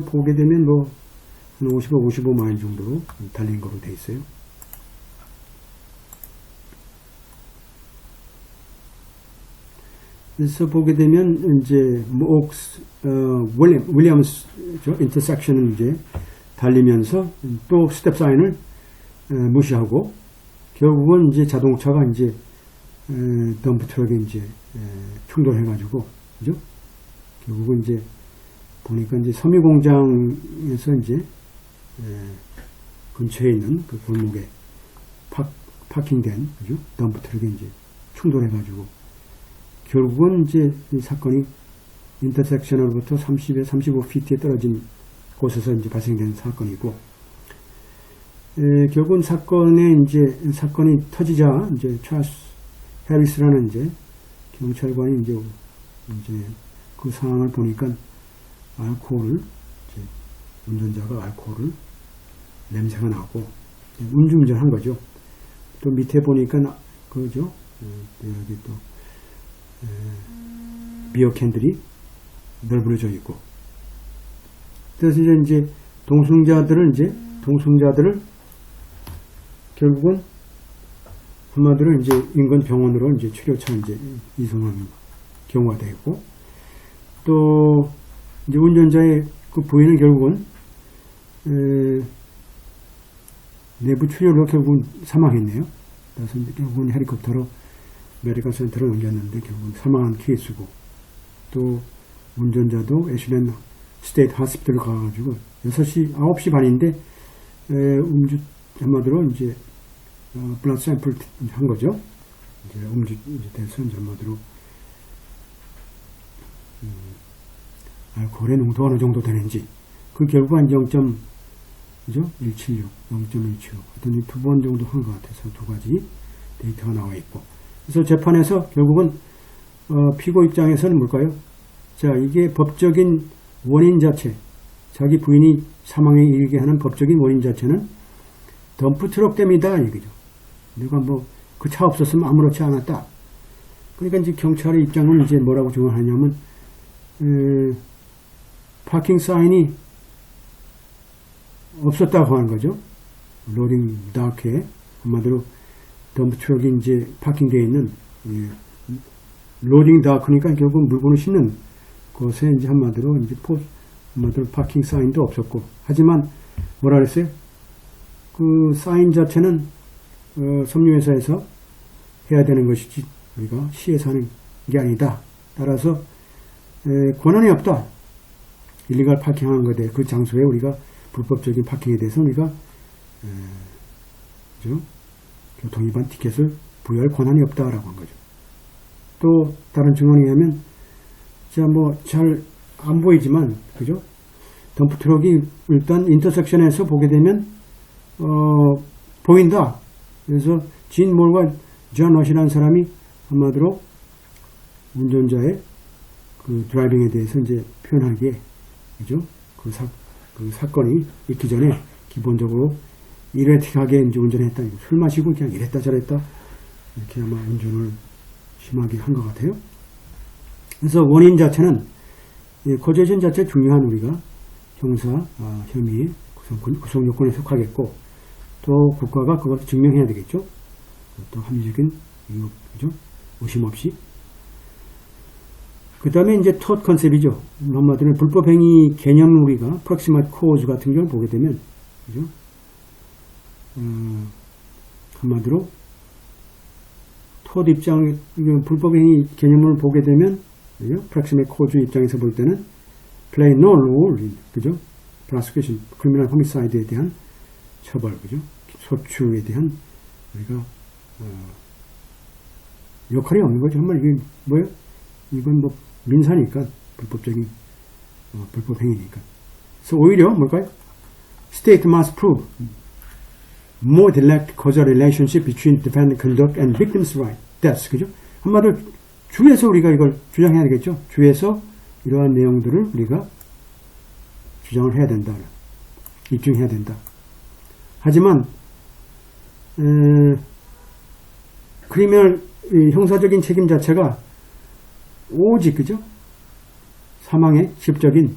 보게 되면 뭐, 한 55, 55마일 정도로 달린 거로 돼 있어요. 그래서 보게 되면 이제 뭐 옥스, 어, 윌리엄, 윌리엄스 저 인터섹션을 이제 달리면서 또 스텝 사인을 어, 무시하고 결국은 이제 자동차가 이제 에, 덤프 트럭에 이제 에, 충돌해가지고 그죠? 결국은 이제 보니까 이제 섬유공장에서 이제 에, 근처에 있는 그 골목에 파, 파킹된 그죠? 덤프 트럭에 이제 충돌해가지고 결국은 이제 이 사건이 인터섹션으로부터 30에 35피트에 떨어진 곳에서 이제 발생된 사건이고 에, 결국은 사건에 이제 사건이 터지자 이제 찰스 해리스라는 이제 경찰관이 이제 이제 그 상황을 보니까 알코올을 운전자가 알코올을 냄새가 나고 음주운전 한 거죠. 또 밑에 보니까 나- 그죠. 어, 또 여기 또 에, 비어 캔들이 널브러져 있고. 그래서 이제 동승자들을 이제 동승자들을 결국은 한마디로 이제 인근 병원으로 이제 치료차 이제 이송하는 경우가 되고 또 이제 운전자의 그 부인은 결국은 에, 내부 출혈로 결국은 사망했네요. 그래서 결국은 헬리콥터로 메디컬 센터로 옮겼는데 결국은 사망한 케이스고 또 운전자도 애슐렌 스테이트 하스피털 가가지고 6시, 9시 반인데 에, 음주 한마디로 이제 어, 블라드 샘플 한 거죠. 이제 음주 이제 이제 한마디로 음, 알코올의 농도가 어느 정도 되는지 그 결과 한 0. 그죠? 176, 0.175 하여튼 두 번 정도 한 것 같아서 두 가지 데이터가 나와 있고 그래서 재판에서 결국은 어, 피고 입장에서는 뭘까요? 자 이게 법적인 원인 자체 자기 부인이 사망에 이르게 하는 법적인 원인 자체는 덤프 트럭 때문이다 이거죠. 내가 뭐 그 차 없었으면 아무렇지 않았다. 그러니까 이제 경찰의 입장은 이제 뭐라고 주장하냐면 에, 파킹 사인이 없었다고 하는 거죠. 로딩 다크에 한마디로 덤프 트럭이 이제 파킹되어 있는 예, 로딩 다크니까 결국 물건을 싣는 곳에 이제 한마디로 이제 포 한마디로 파킹 사인도 없었고 하지만 뭐라 그랬어요? 그 사인 자체는 어, 섬유회사에서 해야 되는 것이지 우리가 시에서 하는 게 아니다. 따라서 에, 권한이 없다. 일리갈 파킹한 것에 그 장소에 우리가 불법적인 파킹에 대해서 우리가 에, 그죠? 교통 위반 티켓을 부여할 권한이 없다라고 한 거죠. 또 다른 증언에 의하면 자 뭐 잘 안 보이지만 그죠? 덤프 트럭이 일단 인터섹션에서 보게 되면 어 보인다. 그래서 진 몰과 존 러시라는 사람이 한마디로 운전자의 그 드라이빙에 대해서 이제 표현하기에 그죠? 그, 사, 그 사건이 있기 전에 기본적으로 이레틱하게 운전했다. 술 마시고 그냥 이랬다 저랬다 이렇게 아마 운전을 심하게 한 것 같아요. 그래서 원인 자체는 이 거제전 자체 중요한 우리가 형사 아, 혐의 구성, 구성 요건에 속하겠고 또 국가가 그것을 증명해야 되겠죠. 또 합리적인 이유, 그죠? 의심 없이. 그 다음에 이제 톳 컨셉이죠. 한마디로 불법행위 개념 우리가 프록시마트 코즈 같은 경우 보게 되면, 그죠? 어, 한마디로 톳 입장, 불법행위 개념을 보게 되면, 그죠? 프록시마트 코즈 입장에서 볼 때는 play no role, 그죠? prosecution, criminal homicide에 대한 처벌, 그죠? 소추에 대한 우리가 어, 역할이 없는 거죠. 정말 이게 뭐예요? 이건 뭐 민사니까 불법적인 어, 불법 행위니까. 그래서 오히려 뭘까요? State must prove more direct causal relationship between defendant conduct and victim's right. That's 그죠? 한마디로 주에서 우리가 이걸 주장해야 되겠죠. 주에서 이러한 내용들을 우리가 주장을 해야 된다. 입증해야 된다. 하지만 에, 크리미널 이 형사적인 책임 자체가 오직 그죠 사망의 직접적인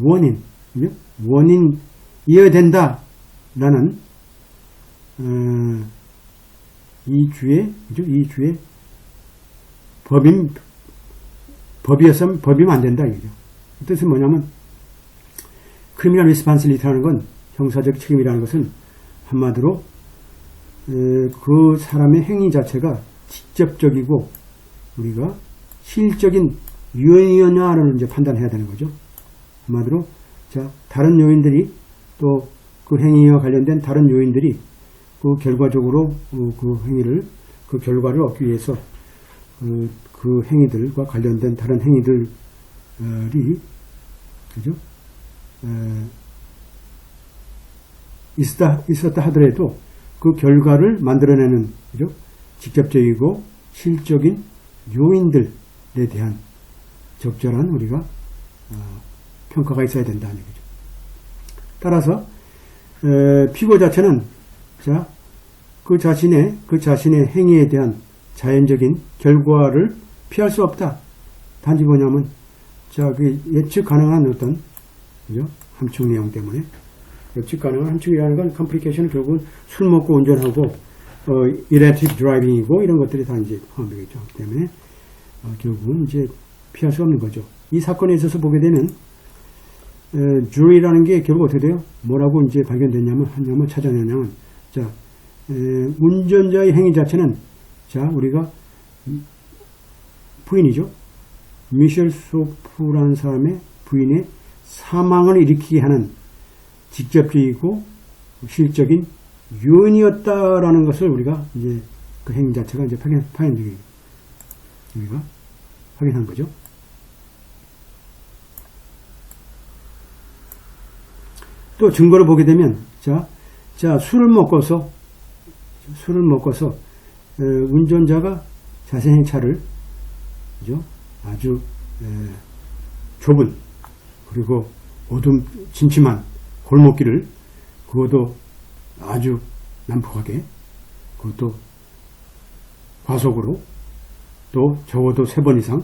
원인 그죠? 원인이어야 된다라는 어, 이 주의 그죠? 이 주의 법임 법이었으면 법이면 안 된다 이거죠. 그 뜻은 뭐냐면 크리미널 리스판실리티라는 건 형사적 책임이라는 것은 한마디로 에, 그 사람의 행위 자체가 직접적이고 우리가 실적인 유인이냐를 이제 판단해야 되는 거죠. 한마디로 자 다른 요인들이 또 그 행위와 관련된 다른 요인들이 그 결과적으로 어, 그 행위를 그 결과를 얻기 위해서 그, 그 행위들과 관련된 다른 행위들이 그죠? 에, 있었다, 있었다 하더라도 그 결과를 만들어내는 그죠? 직접적이고 실적인 요인들에 대한 적절한 우리가 어, 평가가 있어야 된다는 얘기죠. 따라서 에, 피고 자체는 자, 그 자신의 그 자신의 행위에 대한 자연적인 결과를 피할 수 없다. 단지 뭐냐면 자, 그 예측 가능한 어떤 그죠? 함축 내용 때문에 예측 가능한 함축이라는 건 컴플리케이션은 결국은 술 먹고 운전하고 어, 이레틱 드라이빙이고 이런 것들이 다 이제 포함되겠죠. 때문에 어, 결국은 이제 피할 수 없는 거죠. 이 사건에 있어서 보게 되면 에, 주리라는 게 결국 어떻게 돼요? 뭐라고 이제 발견됐냐면 하냐면 찾아내냐면 자 에, 운전자의 행위 자체는 자 우리가 부인이죠. 미셸 소프라는 사람의 부인의 사망을 일으키게 하는 직접적이고 실적인 요인이었다라는 것을 우리가 이제 그 행위 자체가 이제 파견, 파견되기 우리가 확인한 거죠. 또 증거를 보게 되면 자, 자 술을 먹고서 술을 먹고서 에, 운전자가 자신의 차를 그죠? 아주 에, 좁은 그리고 어둠 침침한 골목길을 그것도 아주 난폭하게 그것도 과속으로 또 적어도 세 번 이상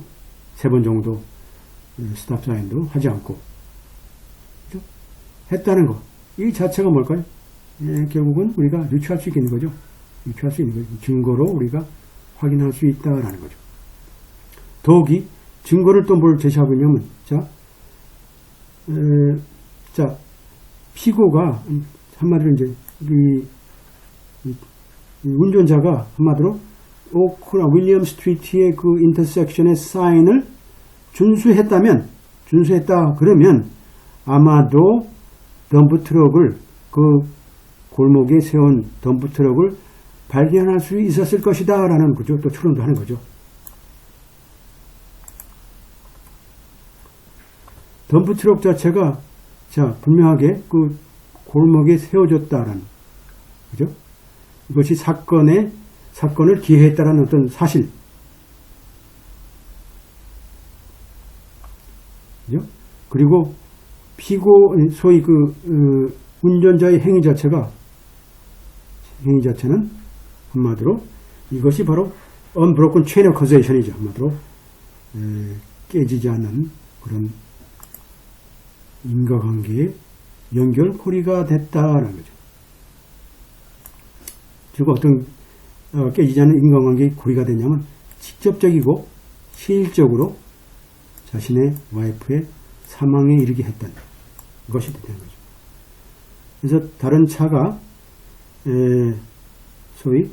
세 번 정도 스탑 사인도 하지 않고 그죠? 했다는 거. 이 자체가 뭘까요? 예, 결국은 우리가 유추할 수 있는 거죠. 유추할 수 있는 거죠. 증거로 우리가 확인할 수 있다라는 거죠. 더욱이 증거를 또 뭘 제시하고 있냐면 자, 에, 자 피고가 한마디로 이제 이, 이, 이 운전자가 한마디로 오크라 윌리엄 스트리트의 그 인터섹션의 사인을 준수했다면 준수했다 그러면 아마도 덤프 트럭을 그 골목에 세운 덤프 트럭을 발견할 수 있었을 것이다 라는 거죠. 또 추론도 하는 거죠. 덤프 트럭 자체가 자 분명하게 그 골목에 세워졌다라는 그죠? 이것이 사건의 사건을 기해했다라는 어떤 사실. 그죠? 그리고 피고 소위 그 어, 운전자의 행위 자체가 행위 자체는 한마디로 이것이 바로 unbroken chain of causation이죠. 한마디로 에, 깨지지 않는 그런 인과관계의 연결고리가 됐다라는 거죠. 즉 어떤 어, 깨지지 않는 인간관계의 고리가 되냐면 직접적이고 실질적으로 자신의 와이프의 사망에 이르게 했던 것이 되는 거죠. 그래서 다른 차가 에, 소위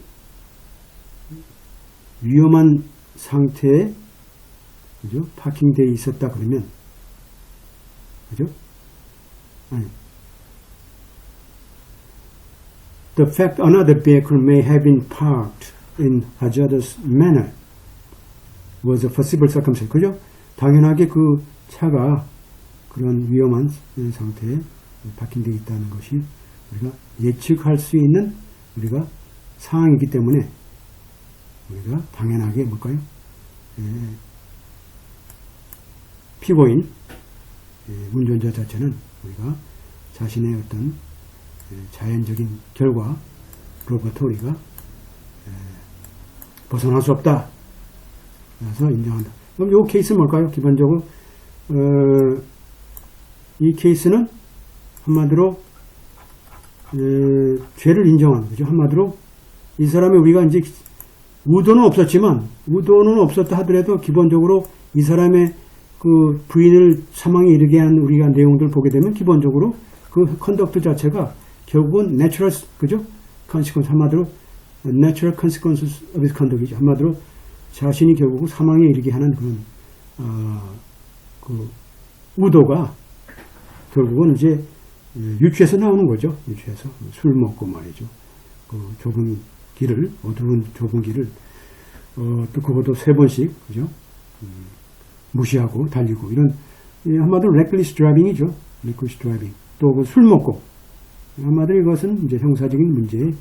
위험한 상태에 그죠? 파킹되어 있었다 그러면 그죠? 아니. The fact another vehicle may have been parked in hazardous manner was a foreseeable circumstance. 그죠? 당연하게 그 차가 그런 위험한 상태에 파킹되어 있다는 것이 우리가 예측할 수 있는 우리가 상황이기 때문에 우리가 당연하게 뭘까요? 예, 피고인 예, 운전자 자체는 우리가 자신의 어떤 예, 자연적인 결과로부터 우리가 예, 벗어날 수 없다. 그래서 인정한다. 그럼 이 케이스는 뭘까요? 기본적으로 어, 이 케이스는 한마디로 에, 죄를 인정하는 거죠. 한마디로 이 사람이 우리가 이제 우도는 없었지만 우도는 없었다 하더라도 기본적으로 이 사람의 그 부인을 사망에 이르게 한 우리가 내용들 보게 되면 기본적으로 그 컨덕트 자체가 결국은 내추럴 그죠? 컨시퀀스 한마디로 natural consequences of his conduct이죠. 한마디로 자신이 결국 사망에 이르게 하는 그런 어, 그 우도가 결국은 이제 유추에서 나오는 거죠. 유추에서 술 먹고 말이죠. 그 좁은 길을 어두운 좁은 길을 어, 또 그것도 세 번씩 그죠? 음, 무시하고 달리고 이런 이 한마디로 레클리스 드라이빙이죠. 레클리스 드라이빙. 또 그 술 먹고 한마디로 이것은 이제 형사적인 문제에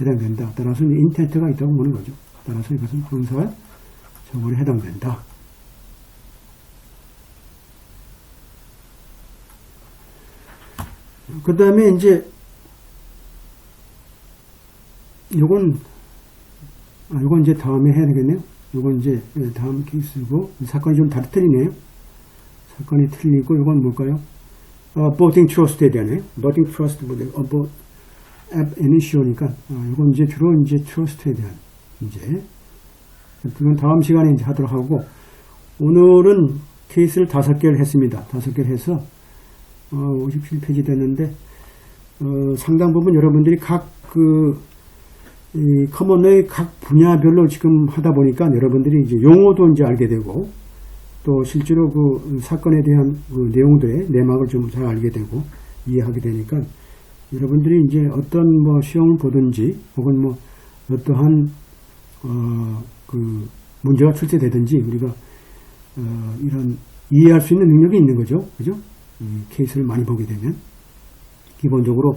해당된다. 따라서 인텐트가 있다고 보는 거죠. 따라서 이것은 형사 처벌에 해당된다. 그 다음에 이제 요건 아, 요건 이제 다음에 해야 되겠네요. 요건 이제 예, 다음 케이스고 사건이 좀 다르 틀리네요. 사건이 틀리고 요건 뭘까요? 어, 보팅 트러스트에 대하네요. 보팅 트러스트 뭐 어, 뭐앱 이니시오니까 아, 요건 이제 주로 이제 트러스트에 대한 문제. 그건 다음 시간에 이제 하도록 하고 오늘은 케이스를 다섯 개를 했습니다. 다섯 개를 해서 어, 57페이지 됐는데 어, 상당 부분 여러분들이 각그 이 커먼의 각 분야별로 지금 하다 보니까 여러분들이 이제 용어도 이제 알게 되고 또 실제로 그 사건에 대한 그 내용들의 내막을 좀 잘 알게 되고 이해하게 되니까 여러분들이 이제 어떤 뭐 시험을 보든지 혹은 뭐 어떠한 어 그 문제가 출제되든지 우리가 어 이런 이해할 수 있는 능력이 있는 거죠, 그죠? 이 케이스를 많이 보게 되면 기본적으로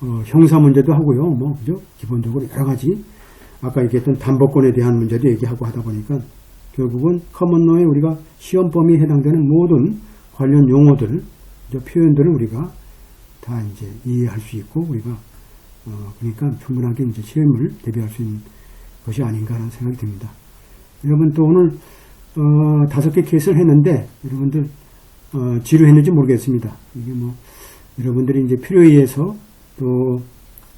어, 형사 문제도 하고요. 뭐, 그죠? 기본적으로 여러 가지, 아까 얘기했던 담보권에 대한 문제도 얘기하고 하다 보니까 결국은 커먼노에 우리가 시험 범위에 해당되는 모든 관련 용어들, 표현들을 우리가 다 이제 이해할 수 있고 우리가, 어, 그러니까 충분하게 이제 시험을 대비할 수 있는 것이 아닌가라는 생각이 듭니다. 여러분 또 오늘, 어, 다섯 개 케이스를 했는데 여러분들, 어, 지루했는지 모르겠습니다. 이게 뭐, 여러분들이 이제 필요에 의해서 또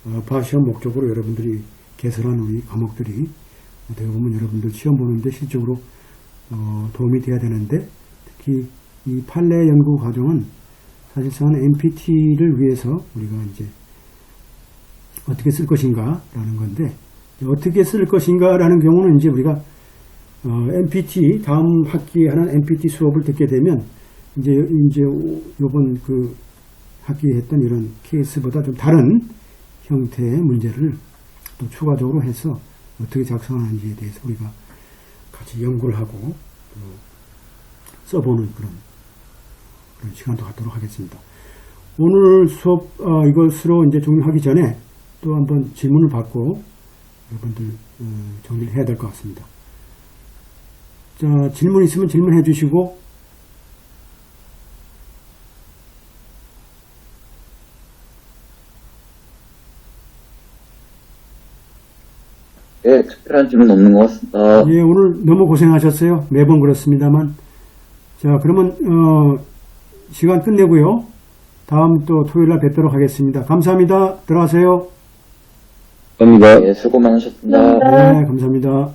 어, 바시험 목적으로 여러분들이 개설한 우리 과목들이 어떻게 보면 여러분들 시험 보는데 실적으로 어, 도움이 돼야 되는데 특히 이 판례 연구 과정은 사실상 NPT를 위해서 우리가 이제 어떻게 쓸 것인가 라는 건데 어떻게 쓸 것인가 라는 경우는 이제 우리가 어, NPT 다음 학기에 하는 NPT 수업을 듣게 되면 이제 이제 요번 그 학기에 했던 이런 케이스보다 좀 다른 형태의 문제를 또 추가적으로 해서 어떻게 작성하는지에 대해서 우리가 같이 연구를 하고 또 써보는 그런, 그런 시간도 갖도록 하겠습니다. 오늘 수업 어, 이것으로 이제 종료하기 전에 또 한번 질문을 받고 여러분들 어, 정리를 해야 될 것 같습니다. 자, 질문 있으면 질문해 주시고 예, 특별한 질문 없는 것 같습니다. 예, 오늘 너무 고생하셨어요. 매번 그렇습니다만. 자, 그러면, 어, 시간 끝내고요. 다음 또 토요일 날 뵙도록 하겠습니다. 감사합니다. 들어가세요. 감사합니다. 예, 수고 많으셨습니다. 네, 감사합니다.